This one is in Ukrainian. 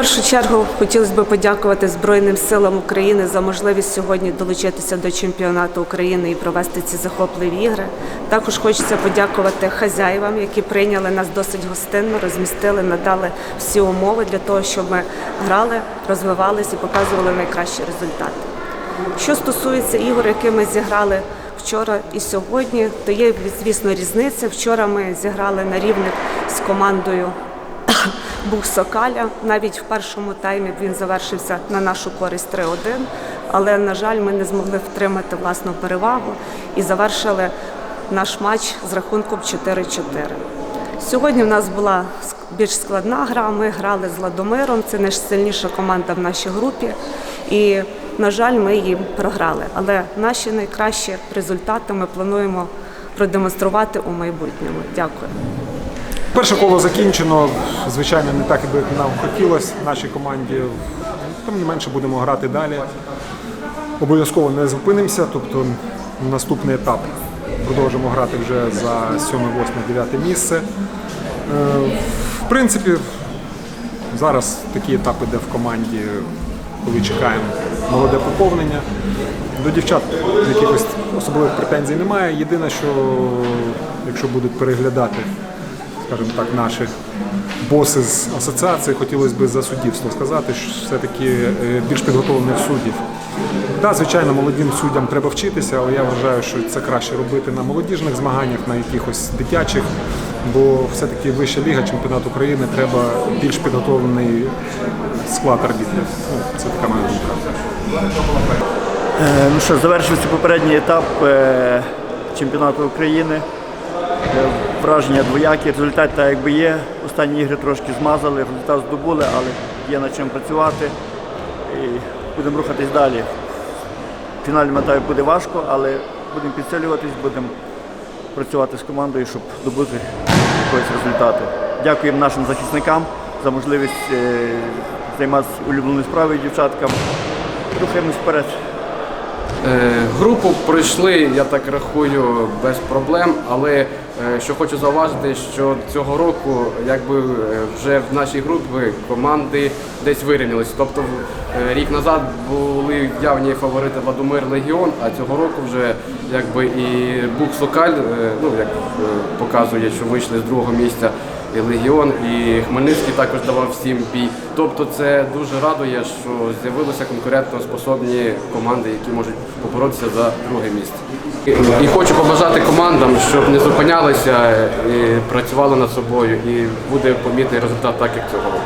першу чергу хотілося б подякувати Збройним силам України за можливість сьогодні долучитися до чемпіонату України і провести ці захопливі ігри. Також хочеться подякувати хазяївам, які прийняли нас досить гостинно, розмістили, надали всі умови для того, щоб ми грали, розвивалися і показували найкращі результати. Що стосується ігор, які ми зіграли вчора і сьогодні, то є звісно різниця. Вчора ми зіграли на рівних з командою був Сокаля. Навіть в першому таймі він завершився на нашу користь 3-1. Але, на жаль, ми не змогли втримати власну перевагу і завершили наш матч з рахунком 4-4. Сьогодні в нас була більш складна гра. Ми грали з Ладомиром. Це найсильніша команда в нашій групі. І, на жаль, ми їм програли. Але наші найкращі результати ми плануємо продемонструвати у майбутньому. Дякую. Перше коло закінчено. Звичайно, не так, як нам хотілося нашій команді. Тим не менше будемо грати далі. Обов'язково не зупинимося, тобто наступний етап продовжимо грати вже за 7, 8, 9 місце. Е, В принципі, зараз такий етап іде в команді, коли чекаємо молоде поповнення. До дівчат якихось особливих претензій немає. Єдине, що якщо будуть переглядати скажімо так, наші боси з асоціації, хотілося б за суддівство сказати, що все-таки е, більш підготовлених суддів. Так, звичайно, молодим суддям треба вчитися, але я вважаю, що це краще робити на молодіжних змаганнях, на якихось дитячих, бо все-таки вища ліга, чемпіонат України, треба більш підготовлений склад арбітрів. Ну, це така моя думка. Е, Ну що, завершився попередній етап е, чемпіонату України. Враження двоякі, результат так якби є. Останні ігри трошки змазали, результат здобули, але є над чим працювати. І будемо рухатись далі. В фінальному етапі буде важко, але будемо підсилюватись, будемо працювати з командою, щоб добути якогось результату. Дякуємо нашим захисникам за можливість е, займатися улюбленою справою дівчаткам. Рухаємось вперед. Е, Групу пройшли, я так рахую, без проблем, але е, що хочу зауважити, що цього року якби е, вже в нашій групі команди десь вирівнялися. Тобто рік назад були явні фаворити Владомир Легіон, а цього року вже якби і Букс Локаль, е, ну як показує, що вийшли з другого місця. І Легіон, і Хмельницький також давав всім бій. Тобто це дуже радує, що з'явилися конкурентно способні команди, які можуть поборотися за друге місце. І, хочу побажати командам, щоб не зупинялися, і працювали над собою, і буде помітний результат, так як цього року.